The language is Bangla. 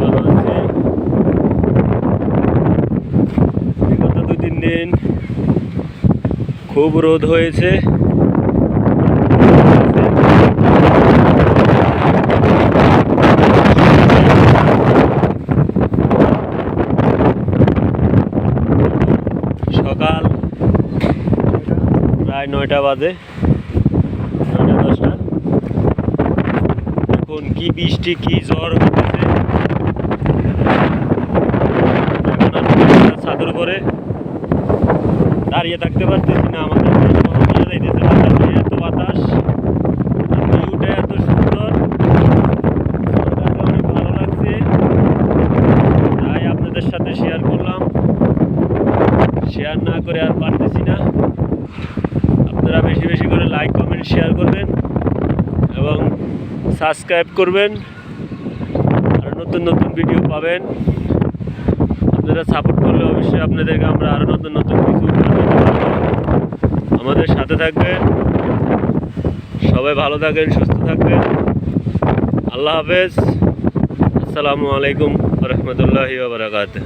জল হচ্ছে বিগত তিন দিন খুব রোদ হয়েছে। সকাল প্রায় নয়টা বাজে, নয়টা দশটা। এখন কি বৃষ্টি, কি জ্বর হতেছে উপরে দাঁড়িয়ে থাকতে পারতেছি না, আমাদের এত বাতাস ভিউটা এত সুন্দর। ভালো লাগছে। তাই আপনাদের সাথে শেয়ার করলাম। শেয়ার না করে আর পারতেছি না। আপনারা বেশি বেশি করে লাইক কমেন্ট শেয়ার করবেন এবং সাবস্ক্রাইব করবেন। আর নতুন নতুন ভিডিও পাবেন। আপনারা সাপোর্ট করলে অবশ্যই আপনাদেরকে আমরা আরও নতুন নতুন কিছু। আমাদের সাথে থাকবেন। সবাই ভালো থাকেন, সুস্থ থাকবেন। আল্লাহ হাফেজ। আসসালামু আলাইকুম রহমতুল্লাহি বারাকাতুহ।